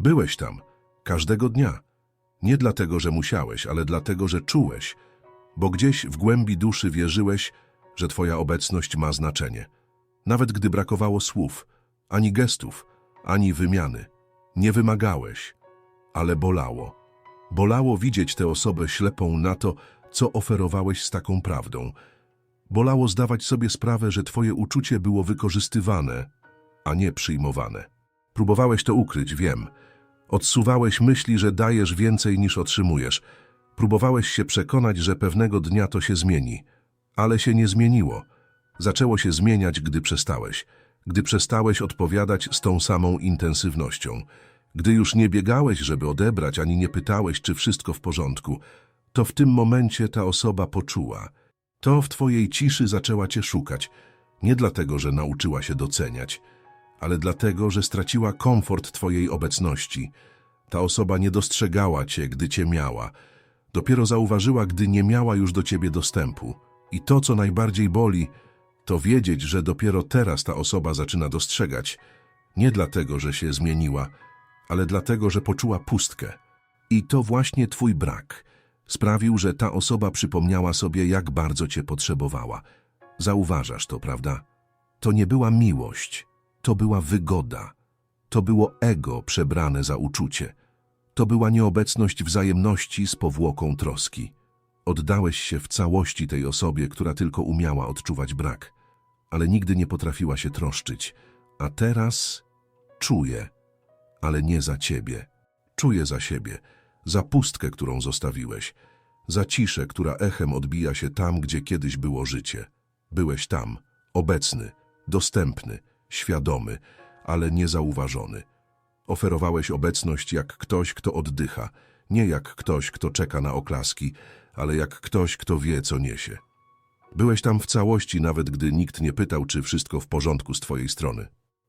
Byłeś tam, każdego dnia. Nie dlatego, że musiałeś, ale dlatego, że czułeś, bo gdzieś w głębi duszy wierzyłeś, że Twoja obecność ma znaczenie. Nawet gdy brakowało słów, ani gestów, ani wymiany. Nie wymagałeś, ale bolało. Bolało widzieć tę osobę ślepą na to, co oferowałeś z taką prawdą. Bolało zdawać sobie sprawę, że Twoje uczucie było wykorzystywane, a nie przyjmowane. Próbowałeś to ukryć, wiem. Odsuwałeś myśli, że dajesz więcej niż otrzymujesz. Próbowałeś się przekonać, że pewnego dnia to się zmieni. Ale się nie zmieniło. Zaczęło się zmieniać, gdy przestałeś. Gdy przestałeś odpowiadać z tą samą intensywnością. Gdy już nie biegałeś, żeby odebrać, ani nie pytałeś, czy wszystko w porządku, to w tym momencie ta osoba poczuła. To w twojej ciszy zaczęła cię szukać. Nie dlatego, że nauczyła się doceniać, ale dlatego, że straciła komfort twojej obecności. Ta osoba nie dostrzegała cię, gdy cię miała. Dopiero zauważyła, gdy nie miała już do ciebie dostępu. I to, co najbardziej boli, to wiedzieć, że dopiero teraz ta osoba zaczyna dostrzegać. Nie dlatego, że się zmieniła, ale dlatego, że poczuła pustkę. I to właśnie twój brak sprawił, że ta osoba przypomniała sobie, jak bardzo cię potrzebowała. Zauważasz to, prawda? To nie była miłość, to była wygoda. To było ego przebrane za uczucie. To była nieobecność wzajemności z powłoką troski. Oddałeś się w całości tej osobie, która tylko umiała odczuwać brak, ale nigdy nie potrafiła się troszczyć. A teraz czuję, ale nie za ciebie. Czuję za siebie, za pustkę, którą zostawiłeś, za ciszę, która echem odbija się tam, gdzie kiedyś było życie. Byłeś tam, obecny, dostępny, świadomy, ale niezauważony. Oferowałeś obecność jak ktoś, kto oddycha, nie jak ktoś, kto czeka na oklaski, ale jak ktoś, kto wie, co niesie. Byłeś tam w całości, nawet gdy nikt nie pytał, czy wszystko w porządku z twojej strony.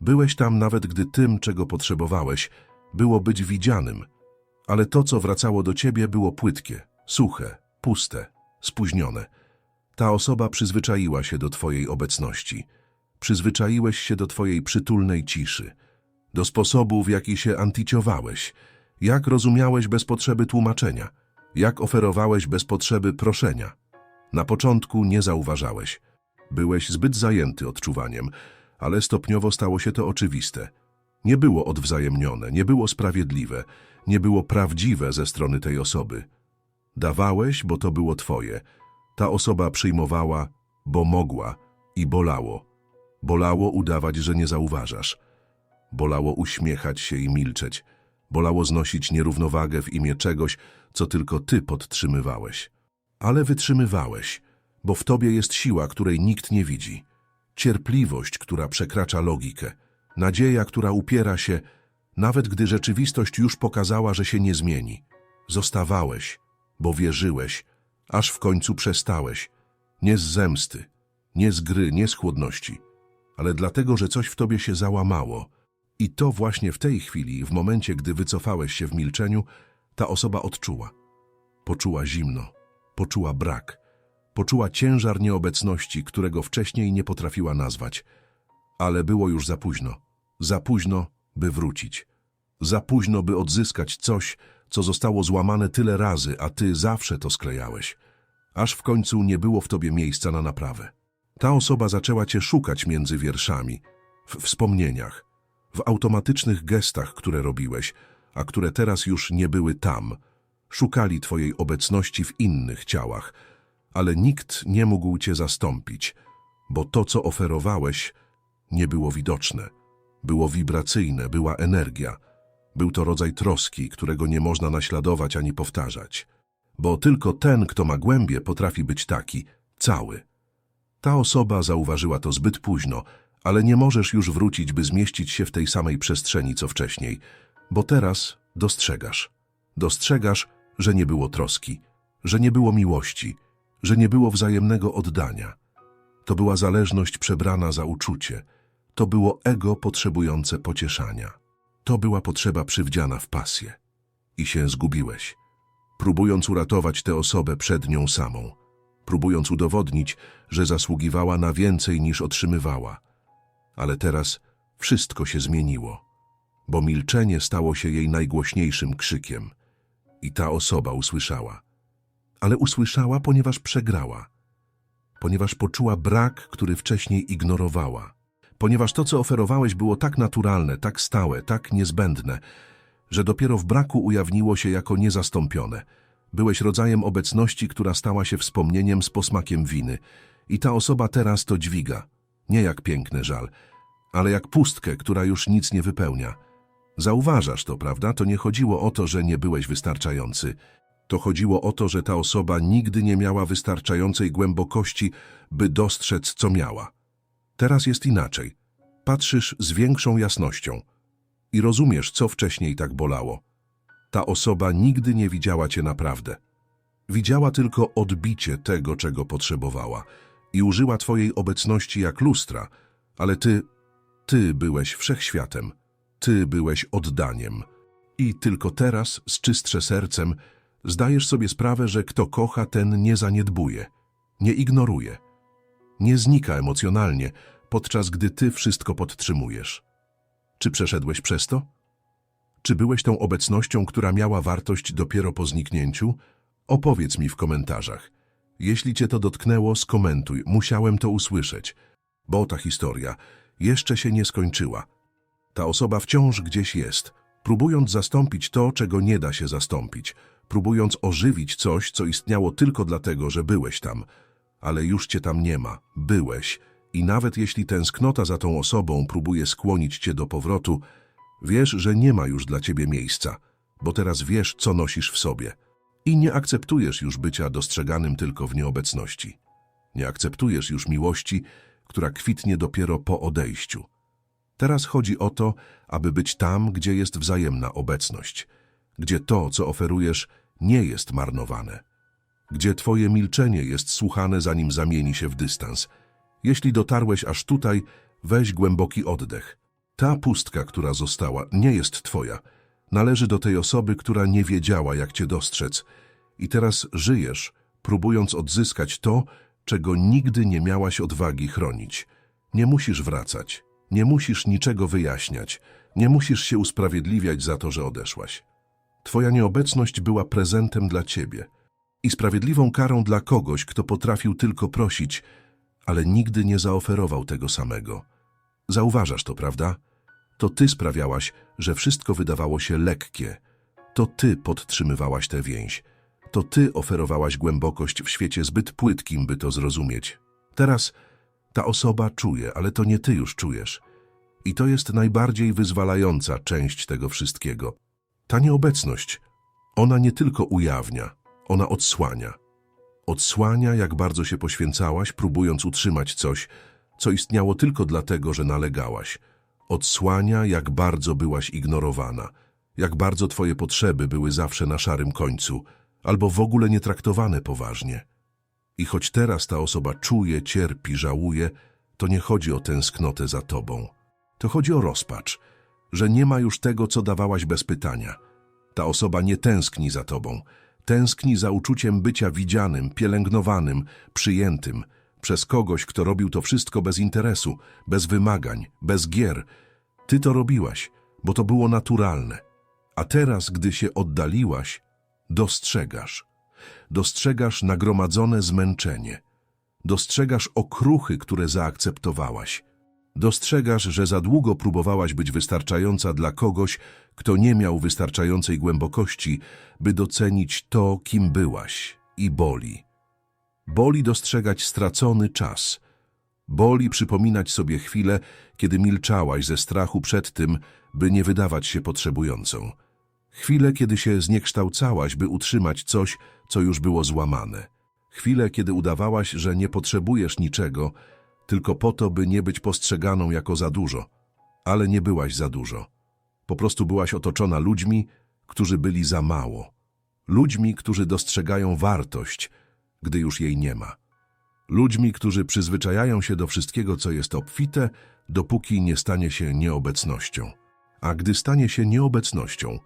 Byłeś tam nawet gdy tym, czego potrzebowałeś, było być widzianym, ale to, co wracało do ciebie, było płytkie, suche, puste, spóźnione. Ta osoba przyzwyczaiła się do twojej obecności. Przyzwyczaiłeś się do twojej przytulnej ciszy, do sposobu, w jaki się anticiowałeś, jak rozumiałeś bez potrzeby tłumaczenia, jak oferowałeś bez potrzeby proszenia. Na początku nie zauważałeś. Byłeś zbyt zajęty odczuwaniem, ale stopniowo stało się to oczywiste. Nie było odwzajemnione, nie było sprawiedliwe, nie było prawdziwe ze strony tej osoby. Dawałeś, bo to było twoje. Ta osoba przyjmowała, bo mogła i bolało. Bolało udawać, że nie zauważasz. Bolało uśmiechać się i milczeć. Bolało znosić nierównowagę w imię czegoś, co tylko ty podtrzymywałeś. Ale wytrzymywałeś, bo w tobie jest siła, której nikt nie widzi. Cierpliwość, która przekracza logikę. Nadzieja, która upiera się, nawet gdy rzeczywistość już pokazała, że się nie zmieni. Zostawałeś, bo wierzyłeś, aż w końcu przestałeś. Nie z zemsty, nie z gry, nie z chłodności, ale dlatego, że coś w tobie się załamało. I to właśnie w tej chwili, w momencie, gdy wycofałeś się w milczeniu, ta osoba odczuła. Poczuła zimno, poczuła brak, poczuła ciężar nieobecności, którego wcześniej nie potrafiła nazwać. Ale było już za późno. Za późno, by wrócić. Za późno, by odzyskać coś, co zostało złamane tyle razy, a ty zawsze to sklejałeś. Aż w końcu nie było w tobie miejsca na naprawę. Ta osoba zaczęła cię szukać między wierszami, w wspomnieniach, w automatycznych gestach, które robiłeś, a które teraz już nie były tam. Szukali twojej obecności w innych ciałach, ale nikt nie mógł cię zastąpić, bo to, co oferowałeś, nie było widoczne. Było wibracyjne, była energia. Był to rodzaj troski, którego nie można naśladować ani powtarzać. Bo tylko ten, kto ma głębie, potrafi być taki, cały. Ta osoba zauważyła to zbyt późno, ale nie możesz już wrócić, by zmieścić się w tej samej przestrzeni, co wcześniej, bo teraz dostrzegasz. Dostrzegasz, że nie było troski, że nie było miłości, że nie było wzajemnego oddania. To była zależność przebrana za uczucie. To było ego potrzebujące pocieszania. To była potrzeba przywdziana w pasję. I się zgubiłeś, próbując uratować tę osobę przed nią samą, próbując udowodnić, że zasługiwała na więcej niż otrzymywała. Ale teraz wszystko się zmieniło. bo milczenie stało się jej najgłośniejszym krzykiem. I ta osoba usłyszała. Ale usłyszała, ponieważ przegrała. Ponieważ poczuła brak, który wcześniej ignorowała. Ponieważ to, co oferowałeś, było tak naturalne, tak stałe, tak niezbędne, że dopiero w braku ujawniło się jako niezastąpione. Byłeś rodzajem obecności, która stała się wspomnieniem z posmakiem winy. I ta osoba teraz to dźwiga. Nie jak piękny żal, ale jak pustkę, która już nic nie wypełnia. Zauważasz to, prawda? To nie chodziło o to, że nie byłeś wystarczający. To chodziło o to, że ta osoba nigdy nie miała wystarczającej głębokości, by dostrzec, co miała. Teraz jest inaczej. Patrzysz z większą jasnością i rozumiesz, co wcześniej tak bolało. Ta osoba nigdy nie widziała cię naprawdę. Widziała tylko odbicie tego, czego potrzebowała i użyła twojej obecności jak lustra, ale ty, ty byłeś wszechświatem, ty byłeś oddaniem. I tylko teraz, z czystsze sercem, zdajesz sobie sprawę, że kto kocha, ten nie zaniedbuje, nie ignoruje, nie znika emocjonalnie, podczas gdy ty wszystko podtrzymujesz. Czy przeszedłeś przez to? Czy byłeś tą obecnością, która miała wartość dopiero po zniknięciu? Opowiedz mi w komentarzach. Jeśli cię to dotknęło, skomentuj. Musiałem to usłyszeć. Bo ta historia jeszcze się nie skończyła. Ta osoba wciąż gdzieś jest, próbując zastąpić to, czego nie da się zastąpić, próbując ożywić coś, co istniało tylko dlatego, że byłeś tam. Ale już cię tam nie ma. Byłeś. I nawet jeśli tęsknota za tą osobą próbuje skłonić cię do powrotu, wiesz, że nie ma już dla ciebie miejsca, bo teraz wiesz, co nosisz w sobie. I nie akceptujesz już bycia dostrzeganym tylko w nieobecności. Nie akceptujesz już miłości, która kwitnie dopiero po odejściu. Teraz chodzi o to, aby być tam, gdzie jest wzajemna obecność, gdzie to, co oferujesz, nie jest marnowane, gdzie twoje milczenie jest słuchane, zanim zamieni się w dystans. Jeśli dotarłeś aż tutaj, weź głęboki oddech. Ta pustka, która została, nie jest twoja. Należy do tej osoby, która nie wiedziała, jak cię dostrzec. I teraz żyjesz, próbując odzyskać to, czego nigdy nie miałaś odwagi chronić. Nie musisz wracać, nie musisz niczego wyjaśniać, nie musisz się usprawiedliwiać za to, że odeszłaś. Twoja nieobecność była prezentem dla ciebie i sprawiedliwą karą dla kogoś, kto potrafił tylko prosić, ale nigdy nie zaoferował tego samego. Zauważasz to, prawda? To ty sprawiałaś, że wszystko wydawało się lekkie. To ty podtrzymywałaś tę więź. To ty oferowałaś głębokość w świecie zbyt płytkim, by to zrozumieć. Teraz ta osoba czuje, ale to nie ty już czujesz. I to jest najbardziej wyzwalająca część tego wszystkiego. Ta nieobecność, ona nie tylko ujawnia, ona odsłania. Odsłania, jak bardzo się poświęcałaś, próbując utrzymać coś, co istniało tylko dlatego, że nalegałaś. Odsłania, jak bardzo byłaś ignorowana, jak bardzo twoje potrzeby były zawsze na szarym końcu, albo w ogóle nie traktowane poważnie. I choć teraz ta osoba czuje, cierpi, żałuje, to nie chodzi o tęsknotę za tobą. To chodzi o rozpacz, że nie ma już tego, co dawałaś bez pytania. Ta osoba nie tęskni za tobą, tęskni za uczuciem bycia widzianym, pielęgnowanym, przyjętym przez kogoś, kto robił to wszystko bez interesu, bez wymagań, bez gier. Ty to robiłaś, bo to było naturalne. A teraz, gdy się oddaliłaś, dostrzegasz. Dostrzegasz nagromadzone zmęczenie. Dostrzegasz okruchy, które zaakceptowałaś. Dostrzegasz, że za długo próbowałaś być wystarczająca dla kogoś, kto nie miał wystarczającej głębokości, by docenić to, kim byłaś. I boli. Boli dostrzegać stracony czas. Boli przypominać sobie chwilę, kiedy milczałaś ze strachu przed tym, by nie wydawać się potrzebującą. Chwilę, kiedy się zniekształcałaś, by utrzymać coś, co już było złamane. Chwilę, kiedy udawałaś, że nie potrzebujesz niczego, tylko po to, by nie być postrzeganą jako za dużo. Ale nie byłaś za dużo. Po prostu byłaś otoczona ludźmi, którzy byli za mało. Ludźmi, którzy dostrzegają wartość, gdy już jej nie ma. Ludźmi, którzy przyzwyczajają się do wszystkiego, co jest obfite, dopóki nie stanie się nieobecnością. A gdy stanie się nieobecnością,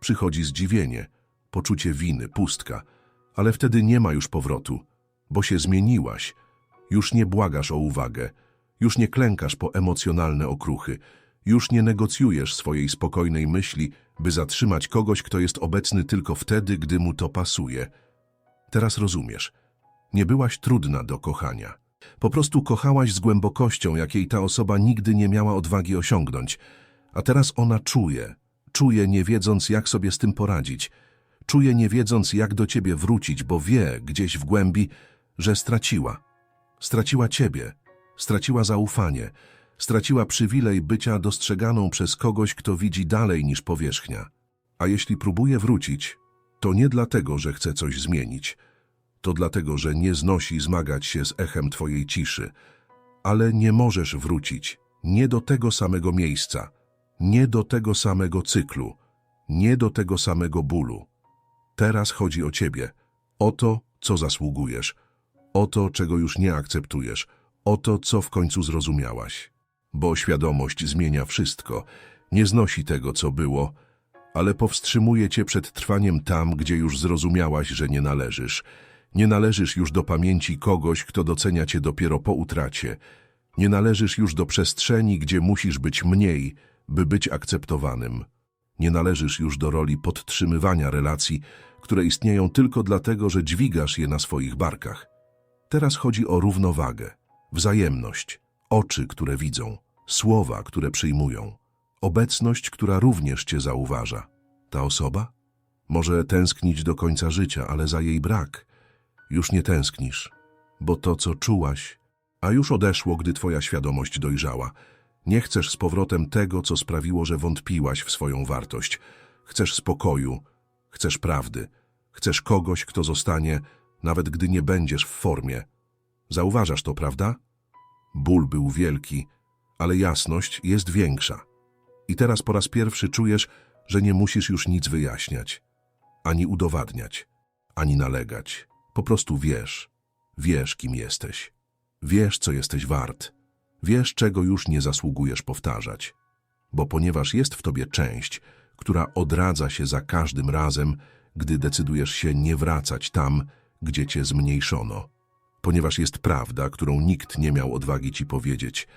przychodzi zdziwienie, poczucie winy, pustka, ale wtedy nie ma już powrotu, bo się zmieniłaś. Już nie błagasz o uwagę, już nie klękasz po emocjonalne okruchy, Już nie negocjujesz swojej spokojnej myśli, by zatrzymać kogoś, kto jest obecny tylko wtedy, gdy mu to pasuje. Teraz rozumiesz. Nie byłaś trudna do kochania. Po prostu kochałaś z głębokością, jakiej ta osoba nigdy nie miała odwagi osiągnąć. A teraz ona czuje. Czuje, nie wiedząc, jak sobie z tym poradzić. Czuje, nie wiedząc, jak do ciebie wrócić, bo wie gdzieś w głębi, że straciła. Straciła ciebie. Straciła zaufanie. Straciła przywilej bycia dostrzeganą przez kogoś, kto widzi dalej niż powierzchnia. A jeśli próbuje wrócić, to nie dlatego, że chce coś zmienić. To dlatego, że nie znosi zmagać się z echem twojej ciszy. Ale nie możesz wrócić. Nie do tego samego miejsca. Nie do tego samego cyklu. Nie do tego samego bólu. Teraz chodzi o ciebie. O to, co zasługujesz. O to, czego już nie akceptujesz. O to, co w końcu zrozumiałaś. Bo świadomość zmienia wszystko. Nie znosi tego, co było, ale powstrzymuje cię przed trwaniem tam, gdzie już zrozumiałaś, że nie należysz. Nie należysz już do pamięci kogoś, kto docenia cię dopiero po utracie. Nie należysz już do przestrzeni, gdzie musisz być mniej, by być akceptowanym. Nie należysz już do roli podtrzymywania relacji, które istnieją tylko dlatego, że dźwigasz je na swoich barkach. Teraz chodzi o równowagę, wzajemność, oczy, które widzą, słowa, które przyjmują, obecność, która również cię zauważa. Ta osoba? Może tęsknić do końca życia, ale za jej brak już nie tęsknisz, bo to, co czułaś, a już odeszło, gdy twoja świadomość dojrzała. Nie chcesz z powrotem tego, co sprawiło, że wątpiłaś w swoją wartość. Chcesz spokoju, chcesz prawdy, chcesz kogoś, kto zostanie, nawet gdy nie będziesz w formie. Zauważasz to, prawda? Ból był wielki, ale jasność jest większa. I teraz po raz pierwszy czujesz, że nie musisz już nic wyjaśniać, ani udowadniać, ani nalegać. Po prostu wiesz, wiesz, kim jesteś. Wiesz, co jesteś wart. Wiesz, czego już nie zasługujesz powtarzać. Bo ponieważ jest w tobie część, która odradza się za każdym razem, gdy decydujesz się nie wracać tam, gdzie cię zmniejszono. Ponieważ jest prawda, którą nikt nie miał odwagi ci powiedzieć,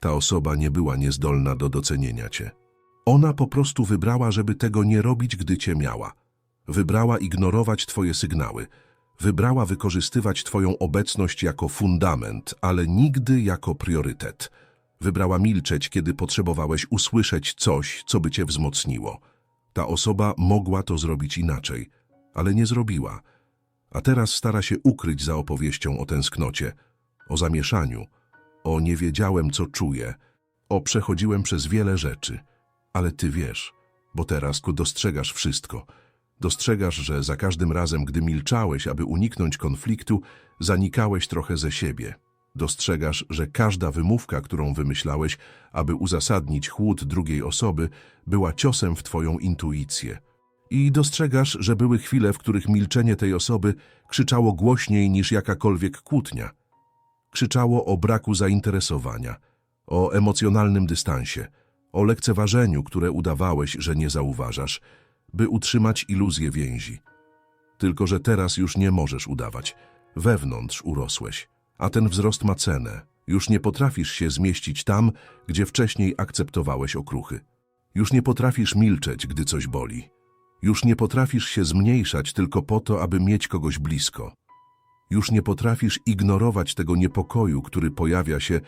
ta osoba nie była niezdolna do docenienia cię. Ona po prostu wybrała, żeby tego nie robić, gdy cię miała. Wybrała ignorować twoje sygnały. Wybrała wykorzystywać twoją obecność jako fundament, ale nigdy jako priorytet. Wybrała milczeć, kiedy potrzebowałeś usłyszeć coś, co by cię wzmocniło. Ta osoba mogła to zrobić inaczej, ale nie zrobiła. A teraz stara się ukryć za opowieścią o tęsknocie, o zamieszaniu, o nie wiedziałem, co czuję, o przechodziłem przez wiele rzeczy. Ale ty wiesz, bo teraz dostrzegasz wszystko. Dostrzegasz, że za każdym razem, gdy milczałeś, aby uniknąć konfliktu, zanikałeś trochę ze siebie. Dostrzegasz, że każda wymówka, którą wymyślałeś, aby uzasadnić chłód drugiej osoby, była ciosem w twoją intuicję. I dostrzegasz, że były chwile, w których milczenie tej osoby krzyczało głośniej niż jakakolwiek kłótnia. Krzyczało o braku zainteresowania, o emocjonalnym dystansie, o lekceważeniu, które udawałeś, że nie zauważasz, by utrzymać iluzję więzi. Tylko, że teraz już nie możesz udawać. Wewnątrz urosłeś, a ten wzrost ma cenę. Już nie potrafisz się zmieścić tam, gdzie wcześniej akceptowałeś okruchy. Już nie potrafisz milczeć, gdy coś boli. Już nie potrafisz się zmniejszać tylko po to, aby mieć kogoś blisko. Już nie potrafisz ignorować tego niepokoju, który pojawia się,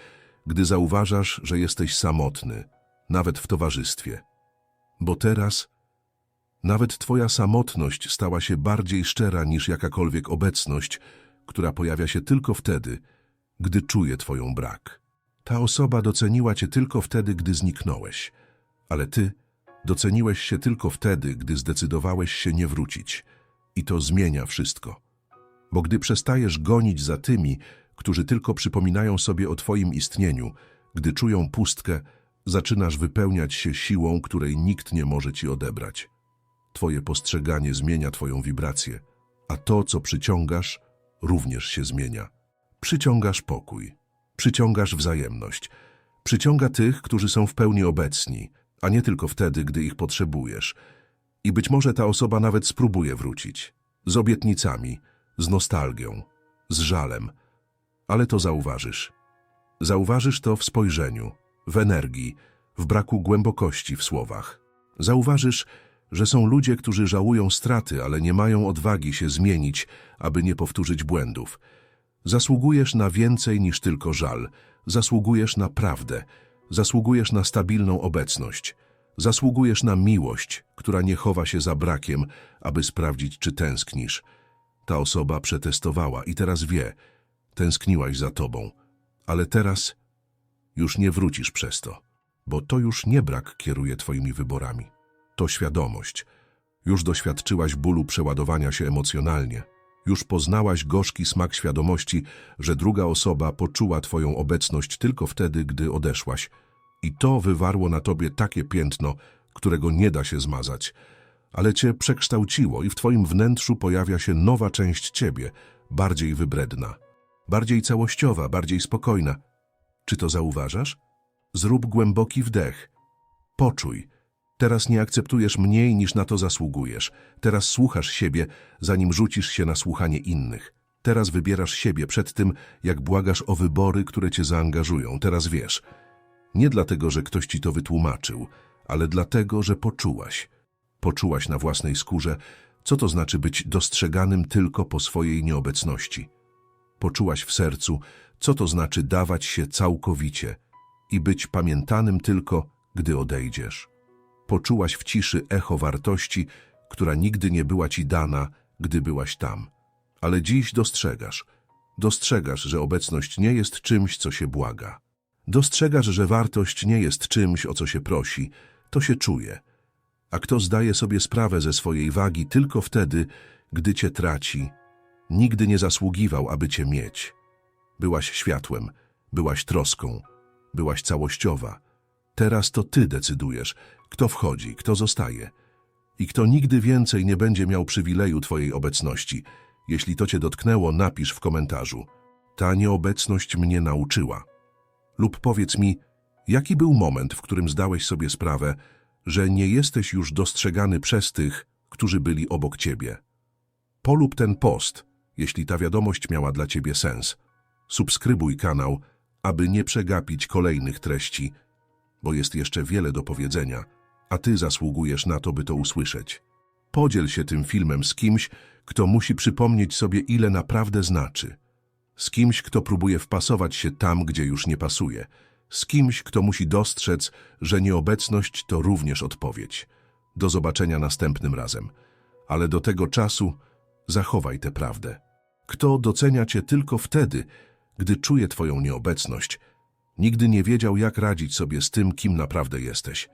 gdy zauważasz, że jesteś samotny, nawet w towarzystwie. Bo teraz nawet twoja samotność stała się bardziej szczera niż jakakolwiek obecność, która pojawia się tylko wtedy, gdy czuje twoją brak. Ta osoba doceniła cię tylko wtedy, gdy zniknąłeś, ale ty doceniłeś się tylko wtedy, gdy zdecydowałeś się nie wrócić. I to zmienia wszystko. Bo gdy przestajesz gonić za tymi, którzy tylko przypominają sobie o twoim istnieniu, gdy czują pustkę, zaczynasz wypełniać się siłą, której nikt nie może ci odebrać. Twoje postrzeganie zmienia twoją wibrację, a to, co przyciągasz, również się zmienia. Przyciągasz pokój, przyciągasz wzajemność, przyciąga tych, którzy są w pełni obecni, a nie tylko wtedy, gdy ich potrzebujesz. I być może ta osoba nawet spróbuje wrócić. Z obietnicami, z nostalgią, z żalem. Ale to zauważysz. Zauważysz to w spojrzeniu, w energii, w braku głębokości w słowach. Zauważysz, że są ludzie, którzy żałują straty, ale nie mają odwagi się zmienić, aby nie powtórzyć błędów. Zasługujesz na więcej niż tylko żal. Zasługujesz na prawdę. Zasługujesz na stabilną obecność. Zasługujesz na miłość, która nie chowa się za brakiem, aby sprawdzić, czy tęsknisz. Ta osoba przetestowała i teraz wie, tęskniłaś za tobą, ale teraz już nie wrócisz przez to, bo to już nie brak kieruje twoimi wyborami. To świadomość. Już doświadczyłaś bólu przeładowania się emocjonalnie. Już poznałaś gorzki smak świadomości, że druga osoba poczuła twoją obecność tylko wtedy, gdy odeszłaś. I to wywarło na tobie takie piętno, którego nie da się zmazać. Ale cię przekształciło i w twoim wnętrzu pojawia się nowa część ciebie, bardziej wybredna, bardziej całościowa, bardziej spokojna. Czy to zauważasz? Zrób głęboki wdech. Poczuj. Teraz nie akceptujesz mniej niż na to zasługujesz. Teraz słuchasz siebie, zanim rzucisz się na słuchanie innych. Teraz wybierasz siebie przed tym, jak błagasz o wybory, które cię zaangażują. Teraz wiesz. Nie dlatego, że ktoś ci to wytłumaczył, ale dlatego, że poczułaś. Poczułaś na własnej skórze, co to znaczy być dostrzeganym tylko po swojej nieobecności. Poczułaś w sercu, co to znaczy dawać się całkowicie i być pamiętanym tylko, gdy odejdziesz. Poczułaś w ciszy echo wartości, która nigdy nie była ci dana, gdy byłaś tam. Ale dziś dostrzegasz. Dostrzegasz, że obecność nie jest czymś, co się błaga. Dostrzegasz, że wartość nie jest czymś, o co się prosi, to się czuje. A kto zdaje sobie sprawę ze swojej wagi tylko wtedy, gdy cię traci, nigdy nie zasługiwał, aby cię mieć. Byłaś światłem, byłaś troską, byłaś całościowa. Teraz to ty decydujesz, kto wchodzi, kto zostaje. I kto nigdy więcej nie będzie miał przywileju twojej obecności. Jeśli to cię dotknęło, napisz w komentarzu. Ta nieobecność mnie nauczyła. Lub powiedz mi, jaki był moment, w którym zdałeś sobie sprawę, że nie jesteś już dostrzegany przez tych, którzy byli obok ciebie. Polub ten post, jeśli ta wiadomość miała dla ciebie sens. Subskrybuj kanał, aby nie przegapić kolejnych treści, bo jest jeszcze wiele do powiedzenia, a ty zasługujesz na to, by to usłyszeć. Podziel się tym filmem z kimś, kto musi przypomnieć sobie, ile naprawdę znaczy. Z kimś, kto próbuje wpasować się tam, gdzie już nie pasuje. Z kimś, kto musi dostrzec, że nieobecność to również odpowiedź. Do zobaczenia następnym razem. Ale do tego czasu zachowaj tę prawdę. Kto docenia cię tylko wtedy, gdy czuje twoją nieobecność, nigdy nie wiedział, jak radzić sobie z tym, kim naprawdę jesteś.